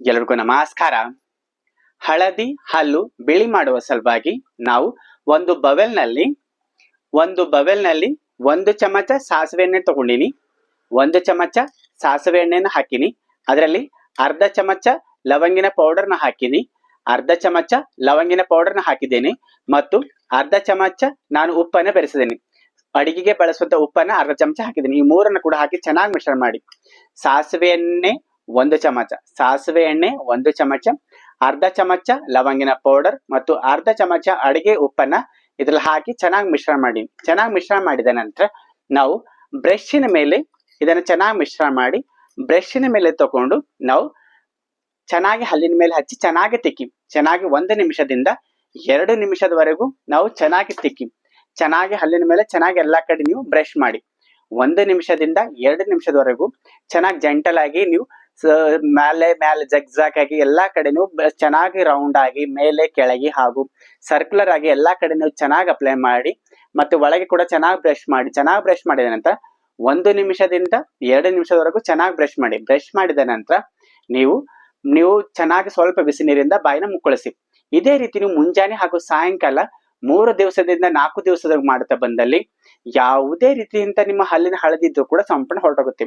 ಎಲ್ಲರಿಗೂ ನಮಸ್ಕಾರ. ಹಳದಿ ಹಲ್ಲು ಬಿಳಿ ಮಾಡುವ ಸಲುವಾಗಿ ನಾವು ಒಂದು ಬವೆಲ್ನಲ್ಲಿ ಒಂದು ಬವೆಲ್ನಲ್ಲಿ ಒಂದು ಚಮಚ ಸಾಸಿವೆ ಎಣ್ಣೆ ತಗೊಂಡಿನಿ. ಒಂದು ಚಮಚ ಸಾಸಿವೆ ಎಣ್ಣೆನ ಹಾಕಿನಿ. ಅದರಲ್ಲಿ ಅರ್ಧ ಚಮಚ ಲವಂಗಿನ ಪೌಡರ್ನ ಹಾಕಿನಿ. ಅರ್ಧ ಚಮಚ ಲವಂಗಿನ ಪೌಡರ್ನ ಹಾಕಿದ್ದೇನೆ ಮತ್ತು ಅರ್ಧ ಚಮಚ ನಾನು ಉಪ್ಪನ್ನು ಬೆರೆಸಿದ್ದೇನೆ. ಅಡಿಗೆಗೆ ಬಳಸುವಂತ ಉಪ್ಪನ್ನ ಅರ್ಧ ಚಮಚ ಹಾಕಿದ್ದೀನಿ. ಈ ಮೂರನ್ನು ಕೂಡ ಹಾಕಿ ಚೆನ್ನಾಗಿ ಮಿಶ್ರಣ ಮಾಡಿ. ಸಾಸಿವೆ ಎಣ್ಣೆ ಒಂದು ಚಮಚ ಸಾಸಿವೆ ಎಣ್ಣೆ, ಒಂದು ಚಮಚ ಅರ್ಧ ಚಮಚ ಲವಂಗಿನ ಪೌಡರ್ ಮತ್ತು ಅರ್ಧ ಚಮಚ ಅಡಿಗೆ ಉಪ್ಪನ್ನ ಇದ್ರಲ್ಲಿ ಹಾಕಿ ಚೆನ್ನಾಗಿ ಮಿಶ್ರಣ ಮಾಡಿ. ಚೆನ್ನಾಗಿ ಮಿಶ್ರಣ ಮಾಡಿದ ನಂತರ ನಾವು ಬ್ರಷ್ನ ಮೇಲೆ ಇದನ್ನ ಚೆನ್ನಾಗಿ ಮಿಶ್ರಣ ಮಾಡಿ ಬ್ರಷ್ನ ಮೇಲೆ ತಗೊಂಡು ನಾವು ಚೆನ್ನಾಗಿ ಹಲ್ಲಿನ ಮೇಲೆ ಹಚ್ಚಿ ಚೆನ್ನಾಗಿ ತಿಕ್ಕಿ. ಚೆನ್ನಾಗಿ ಒಂದು ನಿಮಿಷದಿಂದ ಎರಡು ನಿಮಿಷದವರೆಗೂ ನಾವು ಚೆನ್ನಾಗಿ ತಿಕ್ಕಿ. ಚೆನ್ನಾಗಿ ಹಲ್ಲಿನ ಮೇಲೆ ಚೆನ್ನಾಗಿ ಎಲ್ಲಾ ಕಡೆ ನೀವು ಬ್ರಷ್ ಮಾಡಿ. ಒಂದು ನಿಮಿಷದಿಂದ ಎರಡು ನಿಮಿಷದವರೆಗೂ ಚೆನ್ನಾಗಿ ಜಂಟಲ್ ಆಗಿ ನೀವು ಮೇಲೆ ಮೇಲೆ ಜಗ್ಜಾಗ್ ಆಗಿ ಎಲ್ಲಾ ಕಡೆನೂ ಚೆನ್ನಾಗಿ ರೌಂಡ್ ಆಗಿ ಮೇಲೆ, ಕೆಳಗೆ ಹಾಗೂ ಸರ್ಕ್ಯುಲರ್ ಆಗಿ ಎಲ್ಲಾ ಕಡೆನೂ ಚೆನ್ನಾಗಿ ಅಪ್ಲೈ ಮಾಡಿ ಮತ್ತೆ ಒಳಗೆ ಕೂಡ ಚೆನ್ನಾಗಿ ಬ್ರಷ್ ಮಾಡಿ. ಚೆನ್ನಾಗಿ ಬ್ರಷ್ ಮಾಡಿದ ನಂತರ ಒಂದು ನಿಮಿಷದಿಂದ ಎರಡು ನಿಮಿಷದವರೆಗೂ ಚೆನ್ನಾಗಿ ಬ್ರಷ್ ಮಾಡಿ. ಬ್ರಷ್ ಮಾಡಿದ ನಂತರ ನೀವು ನೀವು ಚೆನ್ನಾಗಿ ಸ್ವಲ್ಪ ಬಿಸಿ ನೀರಿಂದ ಬಾಯಿನ ಮುಕ್ಕಳಿಸಿ. ಇದೇ ರೀತಿ ನೀವು ಮುಂಜಾನೆ ಹಾಗೂ ಸಾಯಂಕಾಲ ಮೂರು ದಿವಸದಿಂದ ನಾಲ್ಕು ದಿವಸದವರೆಗೂ ಮಾಡ್ತಾ ಬಂದಲ್ಲಿ ಯಾವುದೇ ರೀತಿಯಿಂದ ನಿಮ್ಮ ಹಲ್ಲಿನ ಹಳದಿದ್ರು ಕೂಡ ಸಂಪೂರ್ಣ ಹೊರಟೋಗುತ್ತೆ.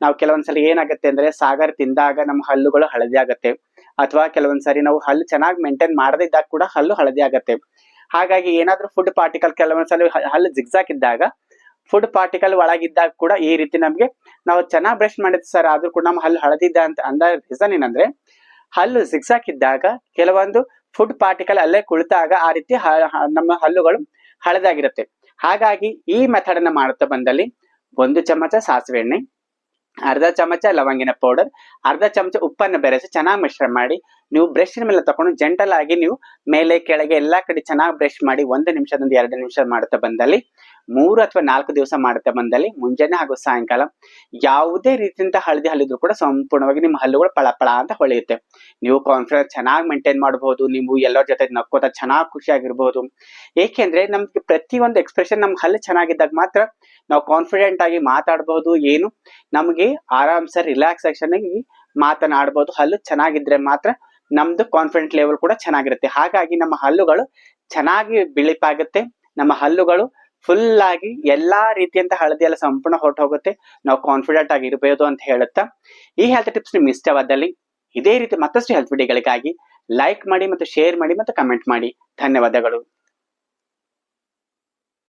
ನಾವು ಕೆಲವೊಂದ್ಸಲ ಏನಾಗುತ್ತೆ ಅಂದ್ರೆ ಸಾಗರ್ ತಿಂದಾಗ ನಮ್ಮ ಹಲ್ಲುಗಳು ಹಳದಿ ಆಗತ್ತೆ. ಅಥವಾ ಕೆಲವೊಂದ್ಸರಿ ನಾವು ಹಲ್ಲು ಚೆನ್ನಾಗಿ ಮೇಂಟೈನ್ ಮಾಡದಿದ್ದಾಗ ಕೂಡ ಹಲ್ಲು ಹಳದಿ ಆಗತ್ತೆ. ಹಾಗಾಗಿ ಏನಾದ್ರೂ ಫುಡ್ ಪಾರ್ಟಿಕಲ್ ಕೆಲವೊಂದ್ಸಲ ಹಲ್ಲು ಜಿಗ್ಜಾಕ್ ಇದ್ದಾಗ ಫುಡ್ ಪಾರ್ಟಿಕಲ್ ಒಳಗಿದ್ದಾಗ ಕೂಡ ಈ ರೀತಿ ನಮ್ಗೆ ನಾವು ಚೆನ್ನಾಗಿ ಬ್ರಷ್ ಮಾಡಿದ್ವಿ ಸರ್ ಆದ್ರೂ ಕೂಡ ನಮ್ಮ ಹಲ್ಲು ಹಳದಿದ್ದ ಅಂತ ಅಂದ ರೀಸನ್ ಏನಂದ್ರೆ, ಹಲ್ಲು ಜಿಗ್ಜಾಕ್ ಇದ್ದಾಗ ಕೆಲವೊಂದು ಫುಡ್ ಪಾರ್ಟಿಕಲ್ ಅಲ್ಲೇ ಕುಳಿತಾಗ ಆ ರೀತಿ ನಮ್ಮ ಹಲ್ಲುಗಳು ಹಳದಾಗಿರುತ್ತೆ. ಹಾಗಾಗಿ ಈ ಮೆಥಡ್ ಅನ್ನ ಮಾಡುತ್ತಾ ಬಂದಲ್ಲಿ ಒಂದು ಚಮಚ ಸಾಸಿವೆ ಎಣ್ಣೆ, ಅರ್ಧ ಚಮಚ ಲವಂಗಿನ ಪೌಡರ್, ಅರ್ಧ ಚಮಚ ಉಪ್ಪನ್ನು ಬೆರೆಸಿ ಚೆನ್ನಾಗಿ ಮಿಶ್ರಣ ಮಾಡಿ ನೀವು ಬ್ರಷ್ ಮೇಲೆ ತಕೊಂಡು ಜೆಂಟಲ್ ಆಗಿ ನೀವು ಮೇಲೆ, ಕೆಳಗೆ ಎಲ್ಲಾ ಕಡೆ ಚೆನ್ನಾಗಿ ಬ್ರಷ್ ಮಾಡಿ ಒಂದು ನಿಮಿಷದಿಂದ ಎರಡು ನಿಮಿಷ ಮಾಡುತ್ತಾ ಬಂದಲ್ಲಿ, ಮೂರು ಅಥವಾ ನಾಲ್ಕು ದಿವಸ ಮಾಡುತ್ತಾ ಬಂದಲ್ಲಿ, ಮುಂಜಾನೆ ಹಾಗೂ ಸಾಯಂಕಾಲ ಯಾವುದೇ ರೀತಿಯಿಂದ ಹಳದಿ ಹಲ್ಲಿದ್ರು ಕೂಡ ಸಂಪೂರ್ಣವಾಗಿ ನಿಮ್ಮ ಹಲ್ಲುಗಳು ಪಳಪಳ ಅಂತ ಹೊಳೆಯುತ್ತೆ. ನೀವು ಕಾನ್ಫಿಡೆನ್ಸ್ ಚೆನ್ನಾಗಿ ಮೇಂಟೈನ್ ಮಾಡಬಹುದು, ನೀವು ಎಲ್ಲರ ಜೊತೆ ನಕ್ಕೋತ ಚೆನ್ನಾಗಿ ಖುಷಿಯಾಗಿರ್ಬಹುದು. ಏಕೆಂದ್ರೆ ನಮ್ಗೆ ಪ್ರತಿಯೊಂದು ಎಕ್ಸ್ಪ್ರೆಷನ್ ನಮ್ಗೆ ಹಲ್ಲು ಚೆನ್ನಾಗಿದ್ದಾಗ ಮಾತ್ರ ನಾವು ಕಾನ್ಫಿಡೆಂಟ್ ಆಗಿ ಮಾತಾಡಬಹುದು ಏನು? ನಮಗೆ ಆರಾಮ್ಸೆ ರಿಲ್ಯಾಕ್ಸೇಷನ್ ಆಗಿ ಮಾತನಾಡಬಹುದು ಹಲ್ಲು ಚೆನ್ನಾಗಿದ್ರೆ ಮಾತ್ರ ನಮ್ದು ಕಾನ್ಫಿಡೆಂಟ್ ಲೆವೆಲ್ ಕೂಡ ಚೆನ್ನಾಗಿರುತ್ತೆ. ಹಾಗಾಗಿ ನಮ್ಮ ಹಲ್ಲುಗಳು ಚೆನ್ನಾಗಿ ಬಿಳಿಪಾಗುತ್ತೆ. ನಮ್ಮ ಹಲ್ಲುಗಳು ಫುಲ್ ಆಗಿ ಎಲ್ಲಾ ರೀತಿಯಂತ ಹಳದಿ ಎಲ್ಲ ಸಂಪೂರ್ಣ ಹೊರಟು ಹೋಗುತ್ತೆ. ನಾವು ಕಾನ್ಫಿಡೆಂಟ್ ಆಗಿ ಇರಬಹುದು ಅಂತ ಹೇಳುತ್ತಾ? ಈ ಹೆಲ್ತ್ ಟಿಪ್ಸ್ ನಿಮ್ಗೆ ಇಷ್ಟವಾದಲ್ಲಿ ಇದೇ ರೀತಿ ಮತ್ತಷ್ಟು ಹೆಲ್ತ್ ವಿಡಿಯೋಗಳಿಗಾಗಿ ಲೈಕ್ ಮಾಡಿ ಮತ್ತು ಶೇರ್ ಮಾಡಿ ಮತ್ತು ಕಮೆಂಟ್ ಮಾಡಿ. ಧನ್ಯವಾದಗಳು.